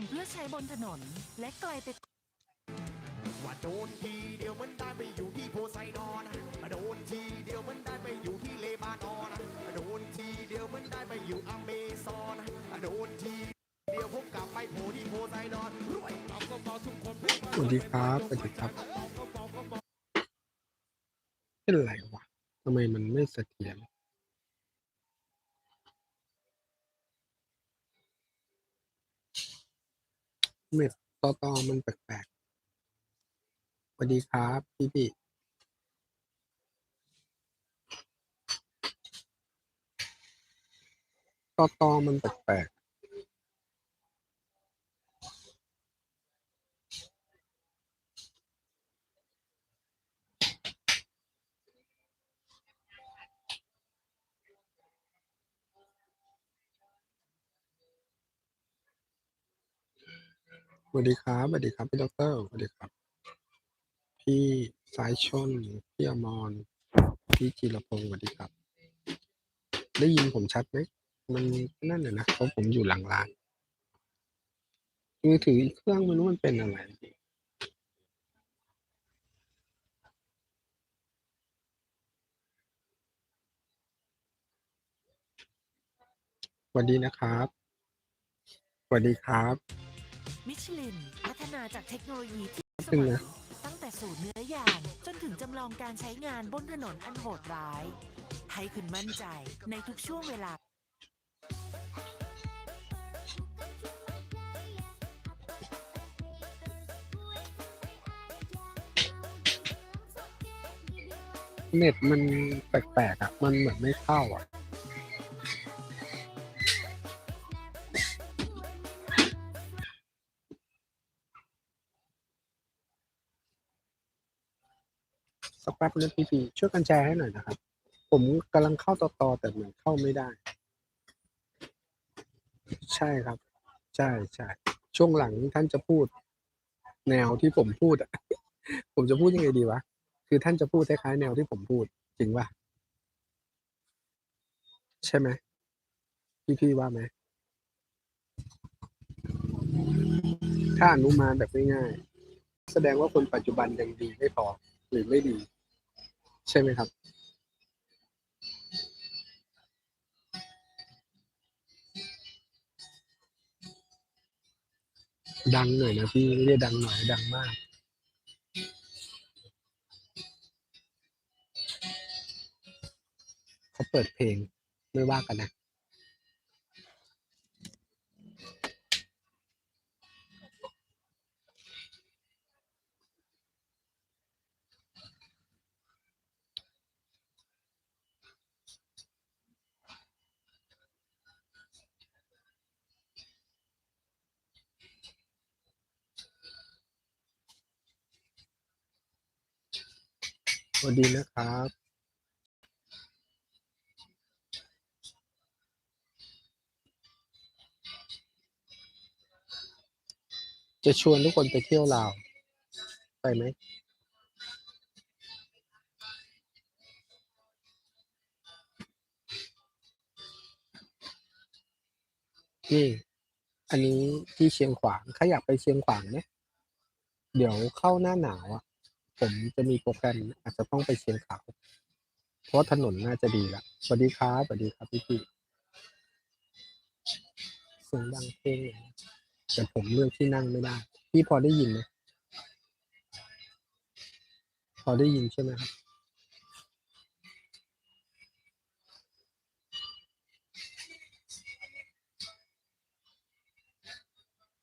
ำเพื่อใช้บนถนน และไกลไปว่าโดนทีเดียวมันได้ไปอยู่ที่โพไซดอนโดนทีเดียวมันได้ไปอยู่ที่เลบานอนโดนทีเดียวมันได้ไปอยู่อเมซอนโดนทีเดียวผมกลับไปโผล่ที่โพไซดอนรวยเอาก็บอกทุกคนสวัสดีครับสวัสดีครับเป็นไรวะทำไมมันไม่เสถียร เม็ดตอตอมันแปลกๆสวัสดีครับ พี่พี่ตอตอมันแปลกๆ สวัสดีครับสวัสดีครับพี่ด็อกเตอร์สวัสดีครับ พี่สายชนพี่อมรพี่จีรพงศ์สวัสดีครับ ได้ยินผมชัดไหมมันนั่นน่ะนะเพราะผมอยู่หลังร้านมือถือเครื่องไม่รู้มันเป็นอะไรสวัสดีนะครับสวัสดีครับ มิชลิน พัฒนาจากเทคโนโลยีที่แป๊บนึงนะตั้งแต่สูตรเนื้อยางจนถึงจำลองการใช้งานบนถนนอันโหดร้าย ให้คุณมั่นใจในทุกช่วงเวลา เน็ตมันแปลกๆอะ มันเหมือนไม่เข้าอะ สักแป๊บนึงพี่พีช่วยกันแชร์ให้หน่อยนะครับ ผมกำลังเข้าต่อต่อแต่เหมือนเข้าไม่ได้ ใช่ครับ ใช่ใช่ช่วงหลังท่านจะพูด แนวที่ผมพูดอะผมจะพูดยังไงดีวะคือท่านจะพูดคล้ายๆแนวที่ผมพูด จริงป่ะใช่ไหมพี่พี่ว่าไหมถ้าอนุมานแบบง่ายๆแสดงว่าคนปัจจุบันยังดีไม่พอหรือไม่ดี ใช่ไหมครับ ดังหน่อยนะพี่ไม่ได้ดังหน่อยดังมากเขาเปิดเพลงไม่ว่ากันนะ สวัสดีนะครับจะชวนทุกคนไปเที่ยวลาว ไปไหม นี่ อันนี้ที่เชียงขวางใครอยากไปเชียงขวางไหมเดี๋ยวเข้าหน้าหนาวอะ ผมจะมีโปรแกรมอาจจะต้องไปเชียงขาวเพราะถนนน่าจะดีละสวัสดีครับสวัสดีครับพี่พี่เสียงดังเพลงอย่างนี้แต่ผมเลือกที่นั่งไม่ได้ พี่พอได้ยินไหมพอได้ยินใช่ไหมครับ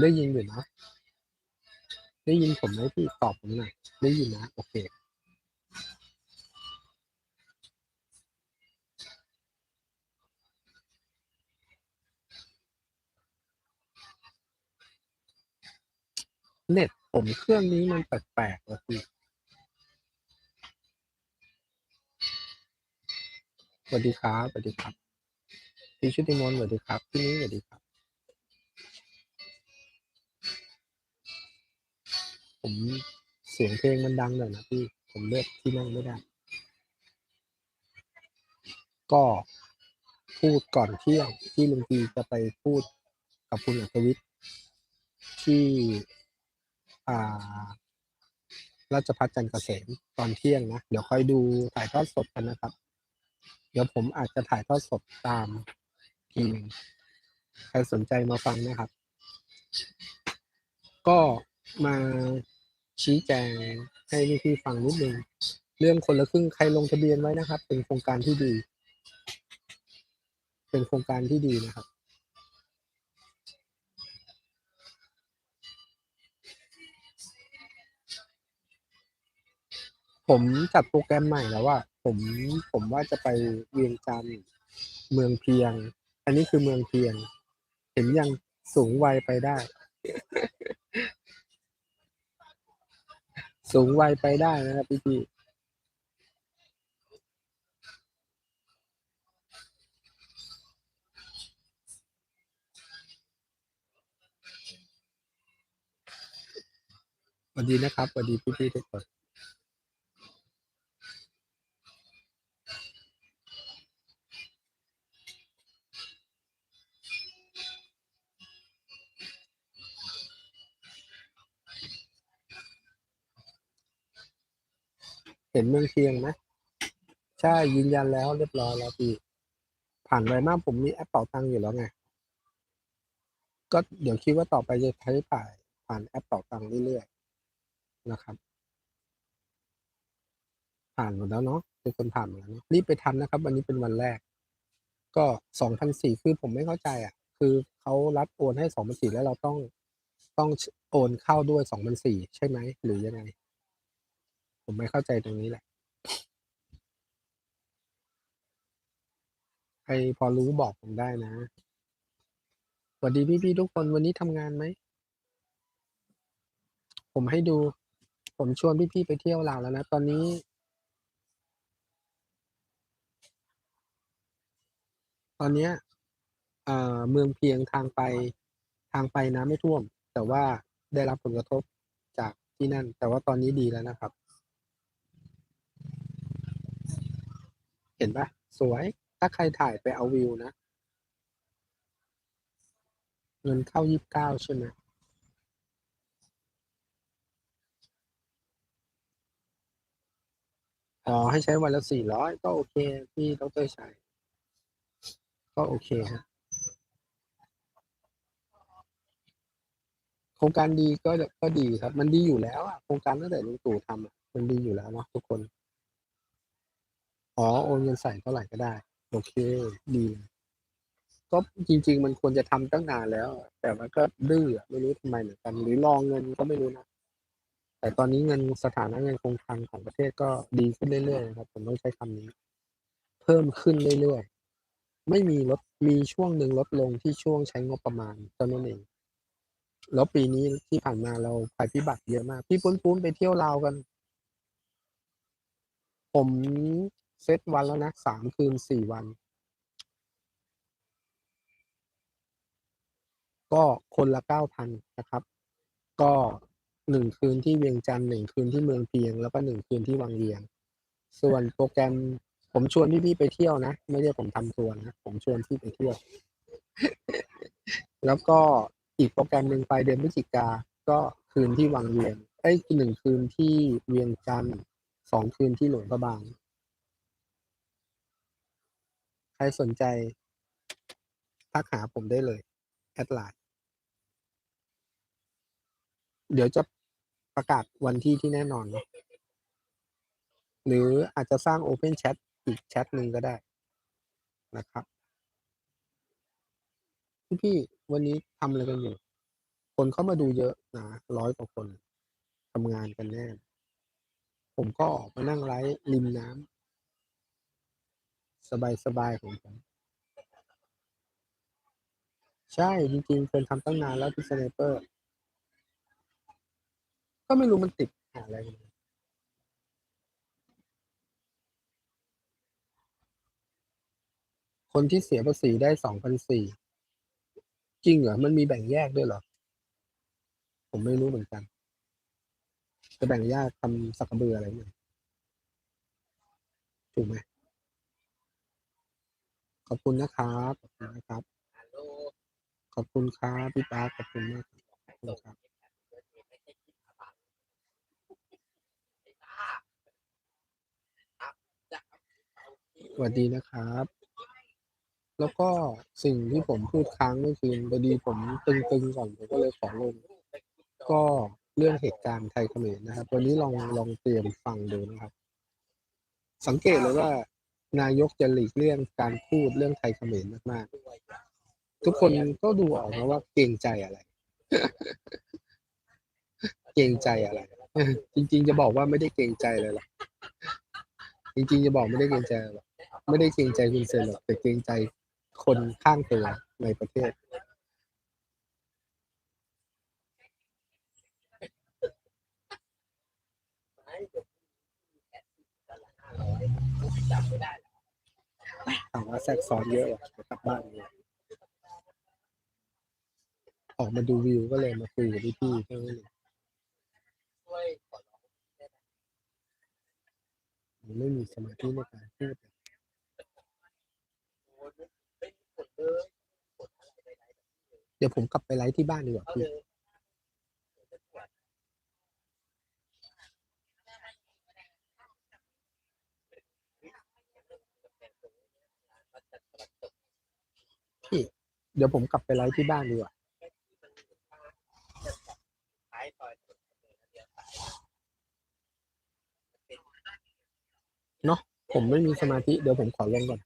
ได้ยินอยู่นะได้ยินผมไหมพี่ตอบผมหน่อย ได้ยินนะ โอเค เน็ตผมเครื่องนี้มันแปลกๆว่ะพี่สวัสดีครับสวัสดีครับพี่ชุติมนสวัสดีครับพี่นี้สวัสดีครับ ผม สียงเพลงมันดังหน่อยนะพี่ ผมเลือกที่นั่งไม่ได้ ก็พูดก่อนเที่ยงที่ลุงพีจะไปพูดกับคุณอัศวิทย์ที่อ่าราชพัฒจันทร์เกษมตอนเที่ยงนะ เดี๋ยวค่อยดูถ่ายทอดสดกันนะครับ เดี๋ยวผมอาจจะถ่ายทอดสดตามทีหนึงใครสนใจมาฟังนะครับ ก็มา ชี้แจงให้พี่ๆฟังนิดนึงเรื่องคนละครึ่งใครลงทะเบียนไว้นะครับ เป็นโครงการที่ดี เป็นโครงการที่ดีนะครับผมจัดโปรแกรมใหม่แล้วว่า ผมผมว่าจะไปเวียงจันทร์เมืองเพียง อันนี้คือเมืองเพียง เห็นยังสูงวัยไปได้ สูงวัยไปได้นะครับพี่พี่สวัสดีนะครับสวัสดีพี่พี่ๆทุกคน ห็นเมืองเชียงไหมใช่ยืนยันแล้วเรียบร้อยแล้วพี่ ผ่านไวมากผมมีแอปเป่าตังค์อยู่แล้วไง ก็เดี๋ยวคิดว่าต่อไปจะใช้ผ่านผ่านแอปเป่าตังค์เรื่อยๆนะครับ ผ่านหมดแล้วเนาะเป็นคนผ่านหมดแล้วเนาะรีบไปทำนะครับ วันนี้เป็นวันแรก ก็สองพันสี่คือผมไม่เข้าใจอะ คือเขารัดโอนให้สองพันสี่แล้วเราต้องต้องโอนเข้าด้วยสองพันสี่ใช่ไหมหรือยังไง ผมไม่เข้าใจตรงนี้แหละ ใครพอรู้บอกผมได้นะ สวัสดีพี่ๆทุกคนวันนี้ทำงานไหม ผมให้ดู ผมชวนพี่ๆไปเที่ยวลาวแล้วนะ ตอนนี้ตอนเนี้ยเอ่อเมืองเพียงทางไปทางไปน้ำไม่ท่วม แต่ว่าได้รับผลกระทบจากที่นั่น แต่ว่าตอนนี้ดีแล้วนะครับ เห็นปะสวย ถ้าใครถ่ายไปเอาวิวนะ เงินเข้ายี่สิบเก้าใช่ไหมอ๋อให้ใช้วันละสี่ร้อยก็โอเค พี่ดรชัยก็โอเคฮะโครงการดีก็ก็ดีครับ มันดีอยู่แล้วอะโครงการตั้งแต่ลุงตู่ทำอะมันดีอยู่แล้วเนาะทุกคน อ๋อโอนเงินใส่เท่าไหร่ก็ได้ โอเค ดี ก็จริง ๆ มันควรจะทำตั้งนานแล้ว แต่มันก็ดื้อไม่รู้ทำไมเหมือนกัน หรือรองเงินก็ไม่รู้นะแต่ตอนนี้เงินสถานะเงินคงคลังของประเทศก็ดีขึ้นเรื่อยๆนะครับผมต้องใช้คำนี้ เพิ่มขึ้นเรื่อยๆไม่มีลดมีช่วงหนึ่งลดลงที่ช่วงใช้งบประมาณเท่านั้นเองแล้วปีนี้ที่ผ่านมาเราภัยพิบัติเยอะมาก พี่ปุ้นปุ้นไปเที่ยวลาวกัน ผม เซตวันแล้วนะสามคืนสี่วัน ก็คนละเก้าพันนะครับ ก็หนึ่งคืนที่เวียงจันทร์หนึ่งคืนที่เมืองเพียง แล้วก็หนึ่งคืนที่วังเวียง ส่วนโปรแกรมผมชวนพี่ๆไปเที่ยวนะ ไม่ได้ผมทำทัวร์นะ ผมชวนพี่ไปเที่ยว แล้วก็อีกโปรแกรมหนึ่งไปเดือนพฤศจิกา ก็คืนที่วังเวียงไอ้หนึ่งคืนที่เวียงจันทร์สองคืนที่หลวงพระบาง ใครสนใจ ทักหาผมได้เลย แอดไลน์ เดี๋ยวจะประกาศวันที่ที่แน่นอน หรืออาจจะสร้าง Open Chat อีกแชทหนึ่งก็ได้นะครับ พี่ๆวันนี้ทำอะไรกันอยู่ คนเข้ามาดูเยอะนะร้อยกว่าคนทำงานกันแน่ ผมก็ออกมานั่งไลฟ์ริมน้ำ สบายๆของผมใช่จริงๆเคยทำตั้งนานแล้วที่สไนเปอร์ ก็ไม่รู้มันติดหาอะไรคนที่เสียภาษีได้สองพันสี่จริงเหรอ มันมีแบ่งแยกด้วยเหรอ ผมไม่รู้เหมือนกัน จะแบ่งแยกทำสักเบืออะไรเนี่ยถูกไหม ขอบคุณนะครับขอบคุณนะครับ ขอบคุณครับพี่ป๊าขอบคุณมากครับคุณครับสวัสดีนะครับ แล้วก็สิ่งที่ผมพูดค้างเมื่อคืนพอดีผมตึงๆก่อนผมก็เลยขอลงก็เรื่องเหตุการณ์ไทยเขมรนะครับ วันนี้ลองลองเตรียมฟังดูนะครับ สังเกตเลยว่า นายกจะหลีกเลี่ยงการพูดเรื่องไทยเขมรมากๆ ทุกคนก็ดูออกนะว่าเกรงใจอะไร เกรงใจอะไร จริง ๆ จะบอกว่าไม่ได้เกรงใจเลยหรอกจริง ๆ จะบอกไม่ได้เกรงใจหรอกไม่ได้เกรงใจคุณเซนหรอกแต่เกรงใจคนข้างตัวในประเทศถาม ว่าแทรกซ้อนเยอะว่ะจะกลับบ้านเลยออกมาดูวิวก็เลยมาคุยกับพี่ๆแค่นั้นเองไม่มีสมาธิในการพูดอะเดี๋ยวผมกลับไปไลฟ์ที่บ้านดีกว่าพี่ เดี๋ยวผมกลับไปไลฟ์ที่บ้านดีกว่าเนาะผมไม่มีสมาธิ เดี๋ยวผมขอลงก่อน